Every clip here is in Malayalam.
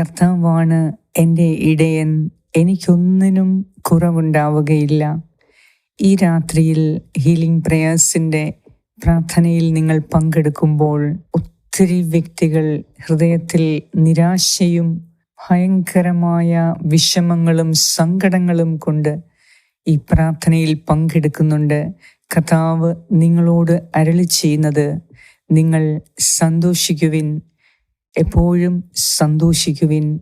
കർത്താവാണ് എന്റെ ഇടയൻ. എനിക്കൊന്നിനും കുറവുണ്ടാവുകയില്ല. ഈ രാത്രിയിൽ ഹീലിംഗ് പ്രേയേഴ്സിന്റെ പ്രാർത്ഥനയിൽ നിങ്ങൾ പങ്കെടുക്കുമ്പോൾ ഒത്തിരി വ്യക്തികൾ ഹൃദയത്തിൽ നിരാശയും ഭയങ്കരമായ വിഷമങ്ങളും സങ്കടങ്ങളും കൊണ്ട് ഈ പ്രാർത്ഥനയിൽ പങ്കെടുക്കുന്നുണ്ട്. കഥാവ് നിങ്ങളോട് അരളി ചെയ്യുന്നത് നിങ്ങൾ സന്തോഷിക്കുവിൻ. എപ്പോഴും സന്തോഷിക്കുവിൻ.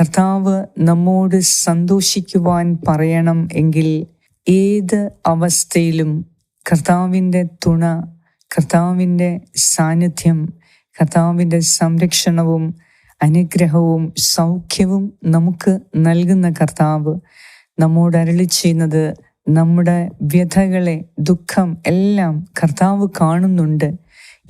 കർത്താവ് നമ്മോട് സന്തോഷിക്കുവാൻ പറയണം എങ്കിൽ ഏത് അവസ്ഥയിലും കർത്താവിന്റെ തുണ കർത്താവിന്റെ സാന്നിധ്യം കർത്താവിന്റെ സംരക്ഷണവും അനുഗ്രഹവും സൗഖ്യവും നമുക്ക് നൽകുന്ന കർത്താവ് നമ്മോട് അരളി ചെയ്യുന്നത് നമ്മുടെ വ്യഥകളെ ദുഃഖം എല്ലാം കർത്താവ് കാണുന്നുണ്ട്.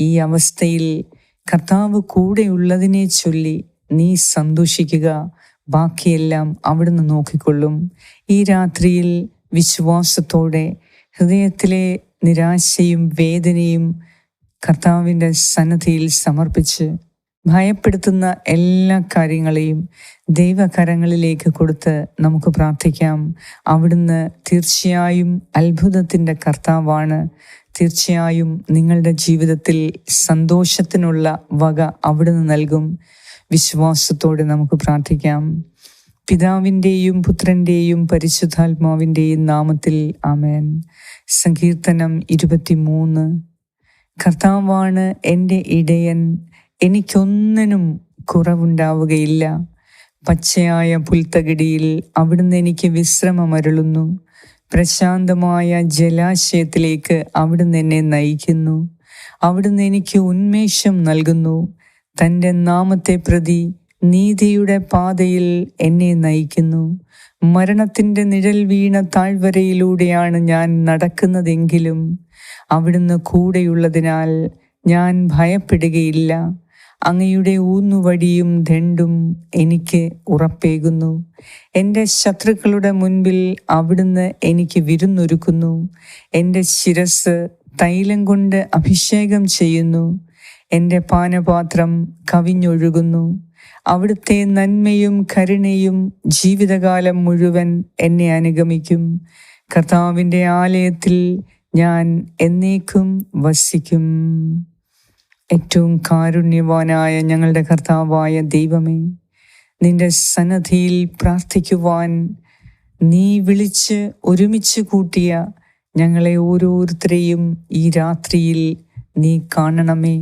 ഈ അവസ്ഥയിൽ കർത്താവ് കൂടെയുള്ളതിനെ ചൊല്ലി നീ സന്തോഷിക്കുക. ബാക്കിയെല്ലാം അവിടുന്ന് നോക്കിക്കൊള്ളും. ഈ രാത്രിയിൽ വിശ്വാസത്തോടെ ഹൃദയത്തിലെ നിരാശയും വേദനയും കർത്താവിന്റെ സന്നദ്ധിയിൽ സമർപ്പിച്ച് ഭയപ്പെടുത്തുന്ന എല്ലാ കാര്യങ്ങളെയും ദൈവകരങ്ങളിലേക്ക് കൊടുത്ത് നമുക്ക് പ്രാർത്ഥിക്കാം. അവിടുന്ന് തീർച്ചയായും അത്ഭുതത്തിന്റെ കർത്താവാണ്. തീർച്ചയായും നിങ്ങളുടെ ജീവിതത്തിൽ സന്തോഷത്തിനുള്ള വക അവിടുന്ന് നൽകും. വിശ്വാസത്തോടെ നമുക്ക് പ്രാർത്ഥിക്കാം. പിതാവിന്റെയും പുത്രന്റെയും പരിശുദ്ധാത്മാവിന്റെയും നാമത്തിൽ ആമേൻ. സങ്കീർത്തനം ഇരുപത്തിമൂന്ന്. കർത്താവാണ് എന്റെ ഇടയൻ എനിക്കൊന്നിനും കുറവുണ്ടാവുകയില്ല. പച്ചയായ പുൽത്തകിടിയിൽ അവിടുന്ന് എനിക്ക് വിശ്രമമരുളുന്നു. പ്രശാന്തമായ ജലാശയത്തിലേക്ക് അവിടുന്ന് എന്നെ നയിക്കുന്നു. അവിടുന്ന് എനിക്ക് ഉന്മേഷം നൽകുന്നു. തന്റെ നാമത്തെ പ്രതി നീതിയുടെ പാതയിൽ എന്നെ നയിക്കുന്നു. മരണത്തിന്റെ നിഴൽ വീണ താഴ്വരയിലൂടെയാണ് ഞാൻ നടക്കുന്നതെങ്കിലും അവിടുന്ന് കൂടെയുള്ളതിനാൽ ഞാൻ ഭയപ്പെടുകയില്ല. അങ്ങയുടെ ഊന്നുവടിയും ദണ്ടും എനിക്ക് ഉറപ്പേകുന്നു. എന്റെ ശത്രുക്കളുടെ മുൻപിൽ അവിടുന്ന് എനിക്ക് വിരുന്നൊരുക്കുന്നു. എന്റെ ശിരസ് തൈലം കൊണ്ട് അഭിഷേകം ചെയ്യുന്നു. എന്റെ പാനപാത്രം കവിഞ്ഞൊഴുകുന്നു. അവിടുത്തെ നന്മയും കരുണയും ജീവിതകാലം മുഴുവൻ എന്നെ അനുഗമിക്കും. കർത്താവിന്റെ ആലയത്തിൽ ഞാൻ എന്നേക്കും വസിക്കും. ഏറ്റവും കാരുണ്യവാനായ ഞങ്ങളുടെ കർത്താവായ ദൈവമേ നിന്റെ സന്നദ്ധിയിൽ പ്രാർത്ഥിക്കുവാൻ നീ വിളിച്ച് ഒരുമിച്ച് കൂട്ടിയ ഞങ്ങളെ ഓരോരുത്തരെയും ഈ രാത്രിയിൽ നീ കാണണമേ.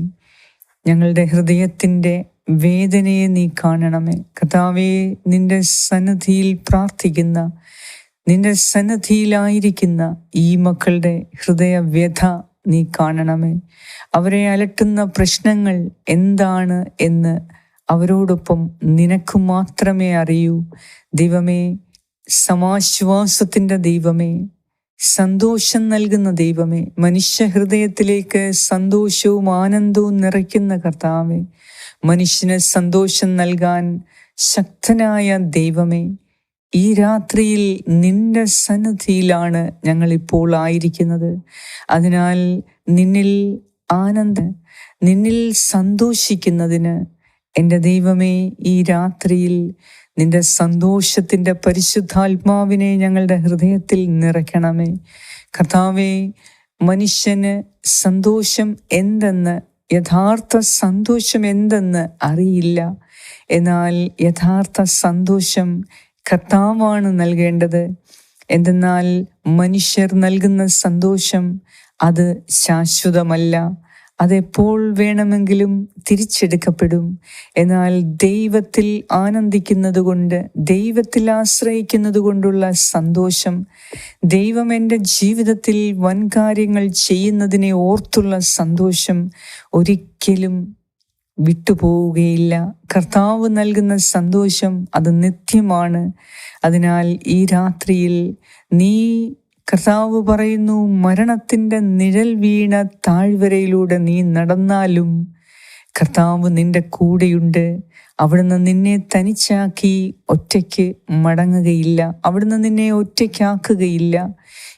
ഞങ്ങളുടെ ഹൃദയത്തിന്റെ വേദനയെ നീ കാണണമേ. കർത്താവെ നിന്റെ സന്നദ്ധിയിൽ പ്രാർത്ഥിക്കുന്ന നിന്റെ സന്നദ്ധിയിലായിരിക്കുന്ന ഈ മക്കളുടെ ഹൃദയവ്യഥ നീ കാണണമേ. അവരെ അലട്ടുന്ന പ്രശ്നങ്ങൾ എന്താണ് എന്ന് അവരോടൊപ്പം നിനക്ക് മാത്രമേ അറിയൂ. ദൈവമേ സമാശ്വാസത്തിന്റെ ദൈവമേ സന്തോഷം നൽകുന്ന ദൈവമേ മനുഷ്യ ഹൃദയത്തിലേക്ക് സന്തോഷവും ആനന്ദവും നിറയ്ക്കുന്ന കർത്താവേ മനുഷ്യന് സന്തോഷം നൽകാൻ ശക്തനായ ദൈവമേ ഈ രാത്രിയിൽ നിന്റെ സന്നദ്ധിയിലാണ് ഞങ്ങൾ ഇപ്പോൾ ആയിരിക്കുന്നത്. അതിനാൽ നിന്നിൽ ആനന്ദ നിന്നിൽ സന്തോഷിക്കുന്നതിന് എന്റെ ദൈവമേ ഈ രാത്രിയിൽ നിന്റെ സന്തോഷത്തിന്റെ പരിശുദ്ധാത്മാവിനെ ഞങ്ങളുടെ ഹൃദയത്തിൽ നിറയ്ക്കണമേ. കർത്താവെ മനുഷ്യന് സന്തോഷം എന്തെന്ന് യഥാർത്ഥ സന്തോഷം എന്തെന്ന് അറിയില്ല. എന്നാൽ യഥാർത്ഥ സന്തോഷം കർത്താവാണ് നൽകേണ്ടത്. എന്തെന്നാൽ മനുഷ്യർ നൽകുന്ന സന്തോഷം അത് ശാശ്വതമല്ല. അതെപ്പോൾ വേണമെങ്കിലും തിരിച്ചെടുക്കപ്പെടും. എന്നാൽ ദൈവത്തിൽ ആനന്ദിക്കുന്നത് കൊണ്ട് ദൈവത്തിൽ ആശ്രയിക്കുന്നത് കൊണ്ടുള്ള സന്തോഷം ദൈവം എന്റെ ജീവിതത്തിൽ വൻകാര്യങ്ങൾ ചെയ്യുന്നതിനെ ഓർത്തുള്ള സന്തോഷം ഒരിക്കലും വിട്ടുപോവുകയില്ല. കർത്താവ് നൽകുന്ന സന്തോഷം അത് നിത്യമാണ്. അതിനാൽ ഈ രാത്രിയിൽ നീ കർത്താവ് പറയുന്നു മരണത്തിന്റെ നിഴൽ വീണ താഴ്വരയിലൂടെ നീ നടന്നാലും കർത്താവ് നിന്റെ കൂടെയുണ്ട്. അവിടുന്ന് നിന്നെ തനിച്ചാക്കി ഒറ്റയ്ക്ക് മടങ്ങുകയില്ല. അവിടുന്ന് നിന്നെ ഒറ്റയ്ക്കാക്കുകയില്ല.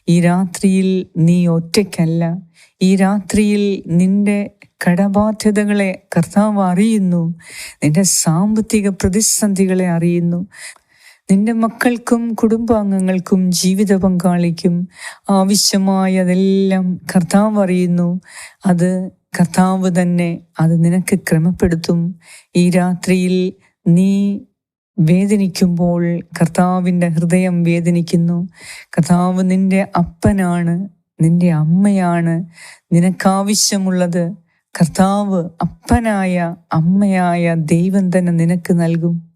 ഈ രാത്രിയിൽ നീ ഒറ്റയ്ക്കല്ല. ഈ രാത്രിയിൽ നിന്റെ കടബാധ്യതകളെ കർത്താവ് അറിയുന്നു. നിന്റെ സാമ്പത്തിക പ്രതിസന്ധികളെ അറിയുന്നു. നിന്റെ മക്കൾക്കും കുടുംബാംഗങ്ങൾക്കും ജീവിത പങ്കാളിക്കും ആവശ്യമായതെല്ലാം കർത്താവ് അറിയുന്നു. അത് കർത്താവ് തന്നെ അത് നിനക്ക് ക്രമപ്പെടുത്തും. ഈ രാത്രിയിൽ നീ വേദനിക്കുമ്പോൾ കർത്താവിന്റെ ഹൃദയം വേദനിക്കുന്നു. കർത്താവ് നിന്റെ അപ്പനാണ് നിന്റെ അമ്മയാണ്. നിനക്കാവശ്യമുള്ളത് കർത്താവ് അപ്പനായ അമ്മയായ ദൈവം തന്നെ നിനക്ക് നൽകും.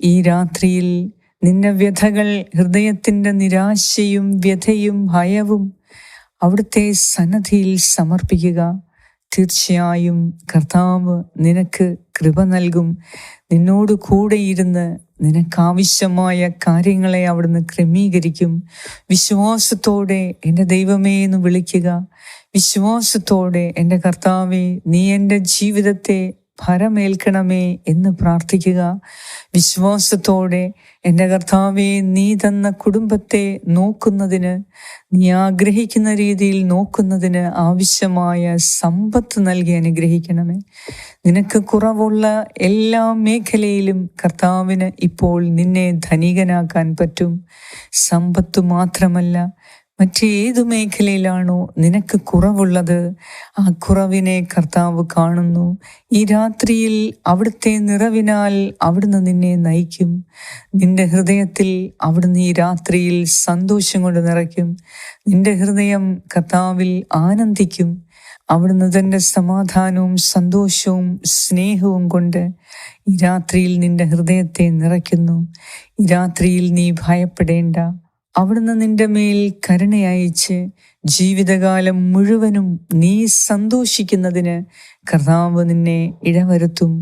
ഈ രാത്രിയിൽ നിന്റെ വ്യഥകൾ ഹൃദയത്തിന്റെ നിരാശയും വ്യഥയും ഭയവും അവിടുത്തെ സന്നദ്ധിയിൽ സമർപ്പിക്കുക. തീർച്ചയായും കർത്താവ് നിനക്ക് കൃപ നൽകും. നിന്നോട് കൂടെ കൂടെയിരുന്ന് നിനക്കാവശ്യമായ കാര്യങ്ങളെ അവിടുന്ന് ക്രമീകരിക്കും. വിശ്വാസത്തോടെ എന്റെ ദൈവമേ എന്ന് വിളിക്കുക. വിശ്വാസത്തോടെ എന്റെ കർത്താവെ നീ എന്റെ ജീവിതത്തെ ഭരമേൽക്കണമേ എന്ന് പ്രാർത്ഥിക്കുക. വിശ്വാസത്തോടെ എന്റെ കർത്താവെ നീ തന്ന കുടുംബത്തെ നോക്കുന്നതിന് നീ ആഗ്രഹിക്കുന്ന രീതിയിൽ നോക്കുന്നതിന് ആവശ്യമായ സമ്പത്ത് നൽകി അനുഗ്രഹിക്കണമേ. നിനക്ക് കുറവുള്ള എല്ലാ മേഖലയിലും കർത്താവിന് ഇപ്പോൾ നിന്നെ ധനികനാക്കാൻ പറ്റും. സമ്പത്ത് മാത്രമല്ല മറ്റേതു മേഖലയിലാണോ നിനക്ക് കുറവുള്ളത്? ആ കുറവിനെ കർത്താവ് കാണുന്നു. ഈ രാത്രിയിൽ അവിടുത്തെ നിറവിനാൽ അവിടുന്ന് നിന്നെ നയിക്കും. നിന്റെ ഹൃദയത്തിൽ അവിടുന്ന് ഈ രാത്രിയിൽ സന്തോഷം കൊണ്ട് നിറയ്ക്കും. നിന്റെ ഹൃദയം കർത്താവിൽ ആനന്ദിക്കും. അവിടുന്ന് തന്റെ സമാധാനവും സന്തോഷവും സ്നേഹവും കൊണ്ട് ഈ രാത്രിയിൽ നിന്റെ ഹൃദയത്തെ നിറയ്ക്കുന്നു. ഈ രാത്രിയിൽ നീ ഭയപ്പെടേണ്ട. അവിടുന്ന് നിന്റെ മേൽ കരുണയച്ച് ജീവിതകാലം മുഴുവനും നീ സന്തോഷിക്കുന്നതിന് കർത്താവ് നിന്നെ ഇടവരുത്തും.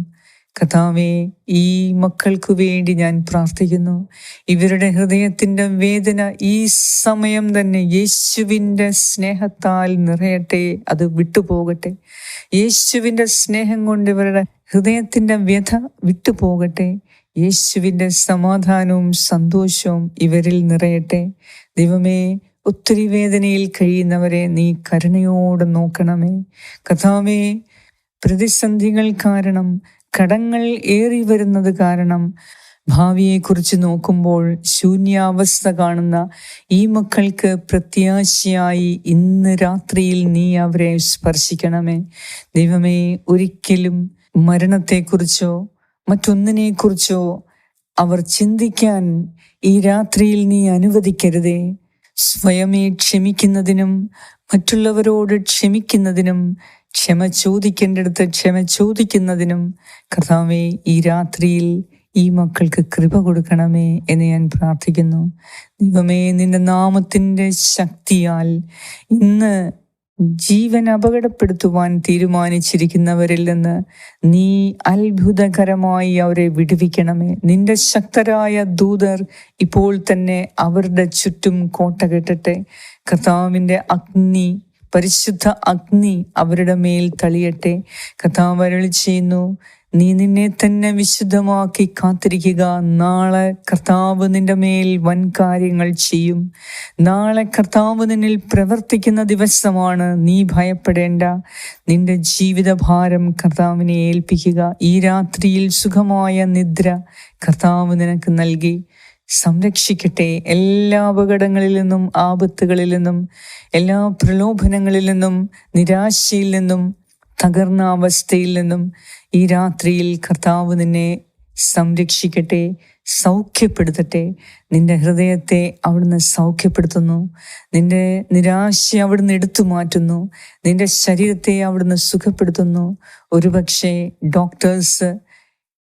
കർത്താവെ ഈ മക്കൾക്കു വേണ്ടി ഞാൻ പ്രാർത്ഥിക്കുന്നു. ഇവരുടെ ഹൃദയത്തിന്റെ വേദന ഈ സമയം തന്നെ യേശുവിന്റെ സ്നേഹത്താൽ നിറയട്ടെ അത് വിട്ടുപോകട്ടെ. യേശുവിന്റെ സ്നേഹം കൊണ്ട് ഇവരുടെ ഹൃദയത്തിന്റെ വ്യഥ വിട്ടുപോകട്ടെ. യേശുവിന്റെ സമാധാനവും സന്തോഷവും ഇവരിൽ നിറയട്ടെ. ദൈവമേ ഒത്തിരി വേദനയിൽ കഴിയുന്നവരെ നീ കരുണയോടെ നോക്കണമേ. കഥാവേ പ്രതിസന്ധികൾ കാരണം കടങ്ങൾ ഏറി വരുന്നത് കാരണം ഭാവിയെക്കുറിച്ച് നോക്കുമ്പോൾ ശൂന്യാവസ്ഥ കാണുന്ന ഈ മക്കൾക്ക് പ്രത്യാശയായി ഇന്ന് രാത്രിയിൽ നീ അവരെ സ്പർശിക്കണമേ. ദൈവമേ ഒരിക്കലും മരണത്തെക്കുറിച്ചോ മറ്റൊന്നിനെക്കുറിച്ചോ അവർ ചിന്തിക്കാൻ ഈ രാത്രിയിൽ നീ അനുവദിക്കരുതേ. സ്വയമേ ക്ഷമിക്കുന്നതിനും മറ്റുള്ളവരോട് ക്ഷമിക്കുന്നതിനും ക്ഷമ ചോദിക്കേണ്ടടുത്ത് ക്ഷമ ചോദിക്കുന്നതിനും കർത്താവെ ഈ രാത്രിയിൽ ഈ മക്കൾക്ക് കൃപ കൊടുക്കണമേ എന്ന് ഞാൻ പ്രാർത്ഥിക്കുന്നു. ദൈവമേ നിന്റെ നാമത്തിന്റെ ശക്തിയാൽ ഇന്ന് ജീവൻ അപകടപ്പെടുത്തുവാൻ തീരുമാനിച്ചിരിക്കുന്നവരിൽ നിന്ന് നീ അത്ഭുതകരമായി അവരെ വിടുവിക്കണമേ. നിന്റെ ശക്തരായ ദൂതർ ഇപ്പോൾ തന്നെ അവരുടെ ചുറ്റും കോട്ട കെട്ടട്ടെ. കർത്താവിന്റെ അഗ്നി പരിശുദ്ധ അഗ്നി അവരുടെ മേൽ തളിയട്ടെ. കഥാവരളി ചെയ്യുന്നു നീ നിന്നെ തന്നെ വിശുദ്ധമാക്കി കാത്തിരിക്കുക. നാളെ കർത്താവ് നിന്റെ മേൽ വൻ കാര്യങ്ങൾ ചെയ്യും. നാളെ കർത്താവ് നിന്നിൽ പ്രവർത്തിക്കുന്ന ദിവസമാണ് നീ ഭയപ്പെടേണ്ട. നിന്റെ ജീവിതഭാരം കർത്താവിനെ ഏൽപ്പിക്കുക. ഈ രാത്രിയിൽ സുഖമായ നിദ്ര കർത്താവ് നിനക്ക് നൽകി. സംരക്ഷിക്കട്ടെ. എല്ലാ അപകടങ്ങളിൽ നിന്നും ആപത്തുകളിൽ നിന്നും എല്ലാ പ്രലോഭനങ്ങളിൽ നിന്നും നിരാശയിൽ നിന്നും തകർന്ന അവസ്ഥയിൽ നിന്നും ഈ രാത്രിയിൽ കർത്താവ് നിന്നെ സംരക്ഷിക്കട്ടെ സൗഖ്യപ്പെടുത്തട്ടെ. നിന്റെ ഹൃദയത്തെ അവിടുന്ന് സൗഖ്യപ്പെടുത്തുന്നു. നിന്റെ നിരാശ അവിടുന്ന് എടുത്തു മാറ്റുന്നു. നിന്റെ ശരീരത്തെ അവിടുന്ന് സുഖപ്പെടുത്തുന്നു. ഒരുപക്ഷെ ഡോക്ടേഴ്സ്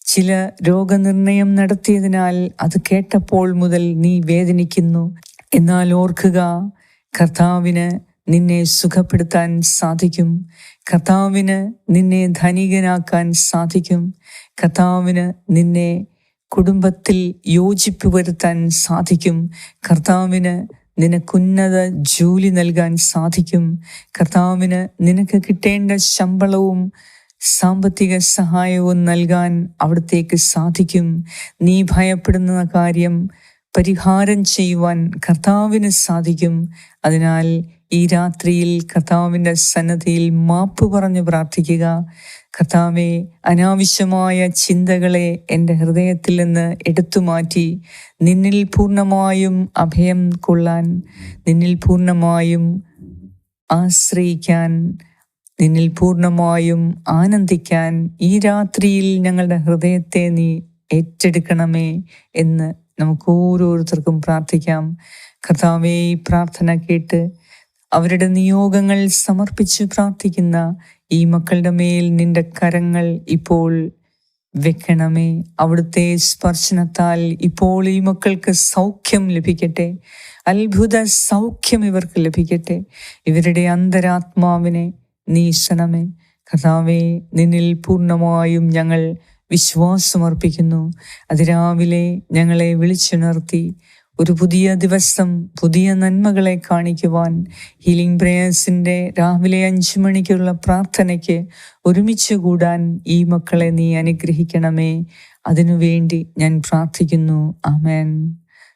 ചില രോഗനിർണയം നടത്തിയതിനാൽ അത് കേട്ടപ്പോൾ മുതൽ നീ വേദനിക്കുന്നു. എന്നാൽ ഓർക്കുക കർത്താവിന് നിന്നെ സുഖപ്പെടുത്താൻ സാധിക്കും. കർത്താവിന് നിന്നെ ധനികനാക്കാൻ സാധിക്കും. കർത്താവിന് നിന്നെ കുടുംബത്തിൽ യോജിപ്പ് വരുത്താൻ സാധിക്കും. കർത്താവിന് നിനക്കുന്നത ജോലി നൽകാൻ സാധിക്കും. കർത്താവിന് നിനക്ക് കിട്ടേണ്ട ശമ്പളവും സാമ്പത്തിക സഹായവും നൽകാൻ അവിടത്തേക്ക് സാധിക്കും. നീ ഭയപ്പെടുന്ന കാര്യം പരിഹാരം ചെയ്യുവാൻ കർത്താവിന് സാധിക്കും. അതിനാൽ ഈ രാത്രിയിൽ കർത്താവിന്റെ സന്നദ്ധയിൽ മാപ്പ് പറഞ്ഞു പ്രാർത്ഥിക്കുക. കർത്താവെ അനാവശ്യമായ ചിന്തകളെ എന്റെ ഹൃദയത്തിൽ നിന്ന് എടുത്തു മാറ്റി. നിന്നിൽ പൂർണമായും അഭയം കൊള്ളാൻ നിന്നിൽ പൂർണമായും ആശ്രയിക്കാൻ നിന്നിൽ പൂർണമായും ആനന്ദിക്കാൻ ഈ രാത്രിയിൽ ഞങ്ങളുടെ ഹൃദയത്തെ നീ ഏറ്റെടുക്കണമേ എന്ന് നമുക്ക് ഓരോരുത്തർക്കും പ്രാർത്ഥിക്കാം. കർത്താവെ പ്രാർത്ഥന കേട്ട് അവരുടെ നിയോഗങ്ങൾ സമർപ്പിച്ച് പ്രാർത്ഥിക്കുന്ന ഈ മക്കളുടെ മേൽ നിന്റെ കരങ്ങൾ ഇപ്പോൾ വെക്കണമേ. അവിടുത്തെ സ്പർശനത്താൽ ഇപ്പോൾ ഈ മക്കൾക്ക് സൗഖ്യം ലഭിക്കട്ടെ. അത്ഭുത സൗഖ്യം ഇവർക്ക് ലഭിക്കട്ടെ. ഇവരുടെ അന്തരാത്മാവിനെ നീശനമേ കഥാവേ നിന്നിൽ പൂർണമായും ഞങ്ങൾ വിശ്വാസമർപ്പിക്കുന്നു. അതിരാവിലെ ഞങ്ങളെ വിളിച്ചുണർത്തി ഒരു പുതിയ ദിവസം പുതിയ നന്മകളെ കാണിക്കുവാൻ ഹീലിംഗ് പ്രേയേഴ്സിന്റെ രാവിലെ അഞ്ച് മണിക്കുള്ള പ്രാർത്ഥനയ്ക്ക് ഒരുമിച്ച് കൂടാൻ ഈ മക്കളെ നീ അനുഗ്രഹിക്കണമേ. അതിനുവേണ്ടി ഞാൻ പ്രാർത്ഥിക്കുന്നു. ആമേൻ.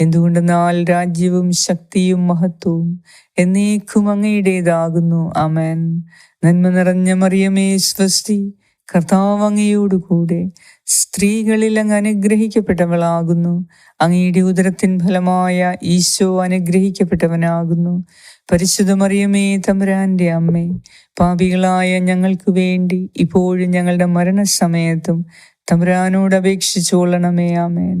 എന്തുകൊണ്ടെന്നാൽ രാജ്യവും ശക്തിയും മഹത്വവും എന്നേക്കും അങ്ങയുടേതാകുന്നു. അമേൻ നന്മ നിറഞ്ഞ മറിയമേ സ്വസ്തി. കർത്താവ് അങ്ങയോടുകൂടെ സ്ത്രീകളിൽ അങ്ങ് അനുഗ്രഹിക്കപ്പെട്ടവളാകുന്നു. അങ്ങയുടെ ഉദരത്തിൻ ഫലമായ ഈശോ അനുഗ്രഹിക്കപ്പെട്ടവനാകുന്നു. പരിശുദ്ധ മറിയമേ തമ്പുരാന്റെ അമ്മേ പാപികളായ ഞങ്ങൾക്ക് വേണ്ടി ഇപ്പോഴും ഞങ്ങളുടെ മരണസമയത്തും തമ്പുരാനോട് ആമേൻ.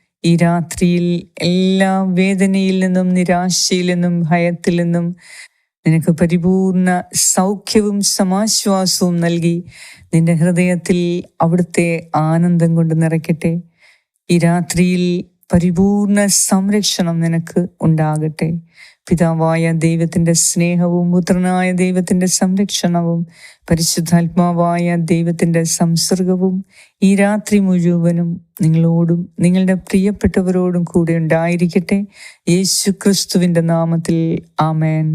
ഈ രാത്രിയിൽ എല്ലാ വേദനയിൽ നിന്നും നിരാശയിൽ നിന്നും ഭയത്തിൽ നിന്നും നിനക്ക് പരിപൂർണ സൗഖ്യവും സമാശ്വാസവും നൽകി നിന്റെ ഹൃദയത്തിൽ അവിടുത്തെ ആനന്ദം കൊണ്ട് നിറയ്ക്കട്ടെ. ഈ രാത്രിയിൽ പരിപൂർണ സംരക്ഷണം നിനക്ക് ഉണ്ടാകട്ടെ. പിതാവായ ദൈവത്തിന്റെ സ്നേഹവും പുത്രനായ ദൈവത്തിന്റെ സംരക്ഷണവും പരിശുദ്ധാത്മാവായ ദൈവത്തിന്റെ സംസർഗവും ഈ രാത്രി മുഴുവനും നിങ്ങളോടും നിങ്ങളുടെ പ്രിയപ്പെട്ടവരോടും കൂടെ ഉണ്ടായിരിക്കട്ടെ. യേശു നാമത്തിൽ ആമേൻ.